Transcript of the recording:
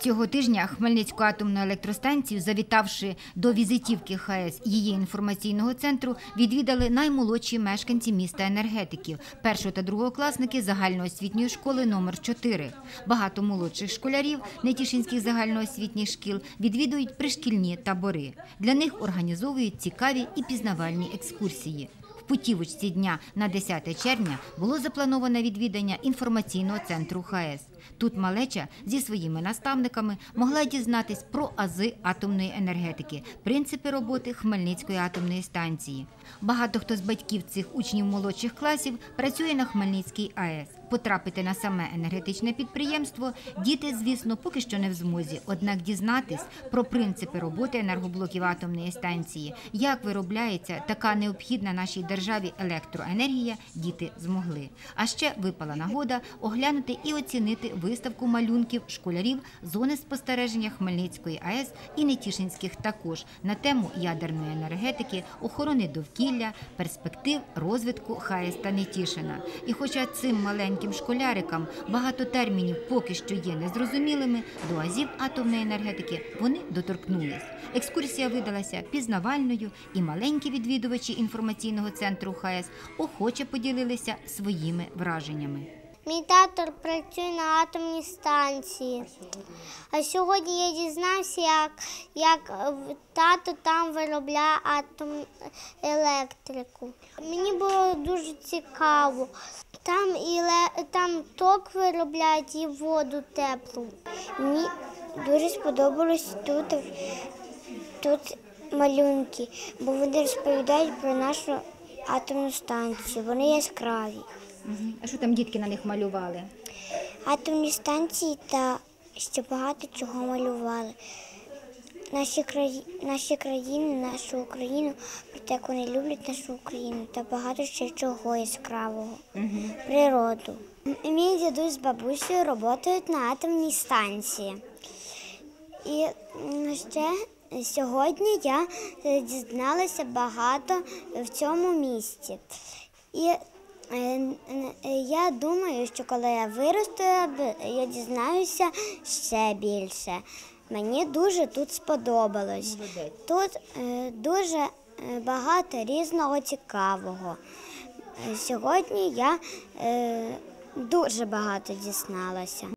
Цього тижня Хмельницьку атомну електростанцію, завітавши до візитівки ХАЕС її інформаційного центру, відвідали наймолодші мешканці міста енергетиків, першого та другокласники загальноосвітньої школи номер 4 Багато молодших школярів Нетішинських загальноосвітніх шкіл відвідують пришкільні табори. Для них організовують цікаві і пізнавальні екскурсії. Путівочці дня на 10 червня було заплановане відвідання інформаційного центру ХАЕС. Тут малеча зі своїми наставниками могла дізнатись про ази атомної енергетики, принципи роботи Хмельницької атомної станції. Багато хто з батьків цих учнів молодших класів працює на Хмельницькій АЕС. Потрапити на саме енергетичне підприємство діти, звісно, поки що не в змозі. Однак дізнатись про принципи роботи енергоблоків атомної станції, як виробляється така необхідна нашій державі електроенергія, діти змогли. А ще випала нагода оглянути і оцінити виставку малюнків школярів зони спостереження Хмельницької АЕС і Нетішинських також на тему ядерної енергетики, охорони довкілля, перспектив розвитку ХАЕС та Нетішина. І хоча цим маленьким школярикам багато термінів поки що є незрозумілими, до азів атомної енергетики вони доторкнулись. Екскурсія видалася пізнавальною, і маленькі відвідувачі інформаційного центру ХАЕС охоче поділилися своїми враженнями. Мій тато працює на атомній станції. А сьогодні я дізнався, як, як е, тато там виробляє атомну електрику. Мені було дуже цікаво. Там і там ток виробляють і воду теплу. Мені дуже сподобалось тут, тут малюнки, бо вони розповідають про нашу атомну станцію. Вони яскраві. А що там дітки на них малювали? атомні станції та ще багато чого малювали. Наші, краї... Наші країни, нашу Україну, про те, як вони люблять нашу Україну та багато ще чого яскравого, природу. Мій дідусь з бабусею працюють на атомній станції. І ще сьогодні я е, дізналася багато в цьому місті. І е, я думаю, що коли я виросту, я дізнаюся ще більше. Мені дуже тут сподобалось. Тут е, дуже е, багато різного цікавого. Е, Сьогодні я дуже багато дізналася.